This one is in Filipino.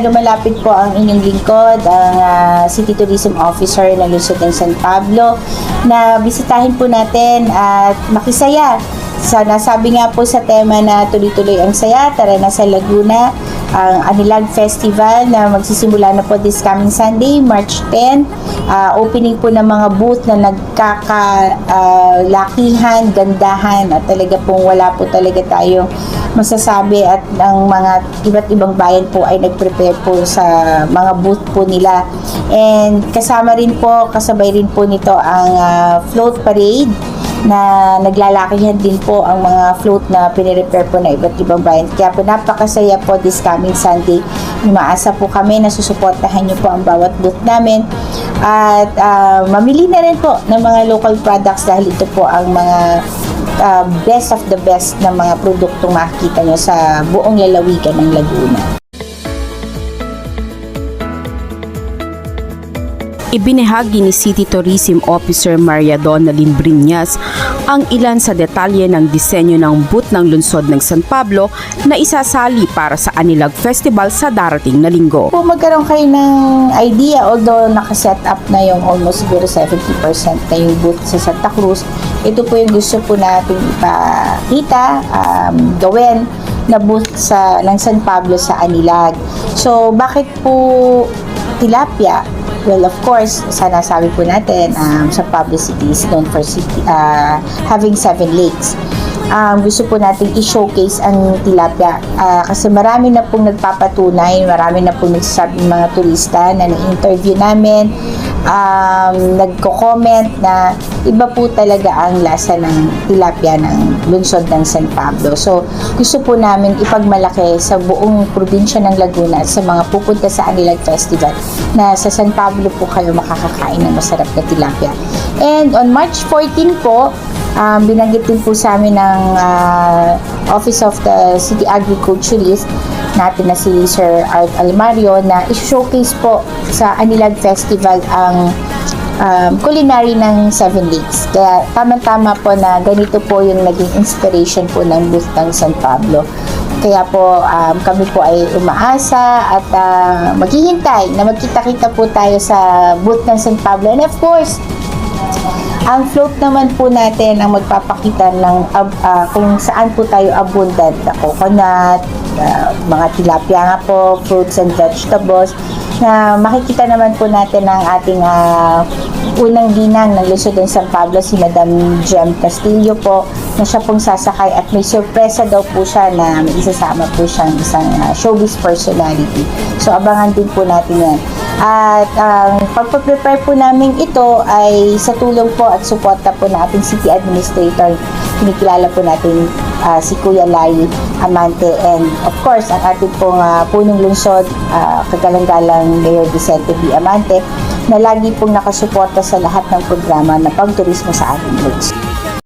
lumalapit po ang inyong lingkod, ang ah, City Tourism Officer ng Lungsod ng San Pablo, na bisitahin po natin at makisaya. Sa nasabi nga po sa tema na tuloy-tuloy ang saya, tara na sa Laguna, ang Anilag Festival na magsisimula na po this coming Sunday, March 10. Ah, opening po ng mga booth na nagkakalakihan, gandahan at talaga pong wala po talaga tayong masasabi at ang mga iba't ibang bayan po ay nag-prepare po sa mga booth po nila. And kasama rin po, kasabay rin po nito ang ah, float parade na naglalakihan din po ang mga float na pinirepair po na iba't ibang bayan. Kaya po napakasaya po this coming Sunday. Umaasa po kami na susuportahan niyo po ang bawat booth namin. At ah, mamili na rin po ng mga local products dahil ito po ang mga ah, best of the best na mga produktong makikita nyo sa buong lalawigan ng Laguna. Ibinahagi ni City Tourism Officer Maria Donalyn Brinyas ang ilan sa detalye ng disenyo ng boot ng lungsod ng San Pablo na isasali para sa Anilag Festival sa darating na linggo. Kung magkaroon kayo ng idea, although nakaset up na yung almost siguro 70% na yung booth sa Santa Cruz, ito po yung gusto po natin ipakita, um, gawin na booth sa, ng San Pablo sa Anilag. So, bakit po tilapia? Well, of course, sana sabi po natin, um, sa Pablo City is known for city, uh, having seven lakes. Um, gusto po natin i-showcase ang tilapia Ah, kasi marami na pong nagpapatunay, marami na pong nagsasabi ng mga turista na na-interview namin, um, nagko-comment na iba po talaga ang lasa ng tilapia ng lungsod ng San Pablo. So, gusto po namin ipagmalaki sa buong probinsya ng Laguna sa mga pupunta sa Anilag Festival na sa San Pablo po kayo makakakain ng masarap na tilapia. And on March 14 po, um, binanggit din po sa amin ng ah, Office of the City Agriculturist natin na si Sir Art Almario na i-showcase po sa Anilag Festival ang um, culinary ng Seven Lakes. Kaya tamang-tama po na ganito po yung naging inspiration po ng booth ng San Pablo. Kaya po um, kami po ay umaasa at ah, maghihintay na magkita-kita po tayo sa booth ng San Pablo. And of course, ang float naman po natin ang magpapakita ng ab- ah, kung saan po tayo abundant na coconut, ah, mga tilapia nga po, fruits and vegetables na makikita naman po natin ang ating ah, unang ginang ng Luzon ng San Pablo, si Madam Jem Castillo po, na siya pong sasakay at may sorpresa daw po siya na may isasama po siyang isang ah, showbiz personality. So abangan din po natin yan. At ang pagpa-prepare po namin ito ay sa tulong po at suporta po ng ating city administrator. Kinikilala po natin ah, si Kuya Lai Amante and of course ang ating pong ah, punong lungsod, ah, kagalang-galang Mayor Vicente B. Amante na lagi pong nakasuporta sa lahat ng programa na pangturismo sa ating lungsod.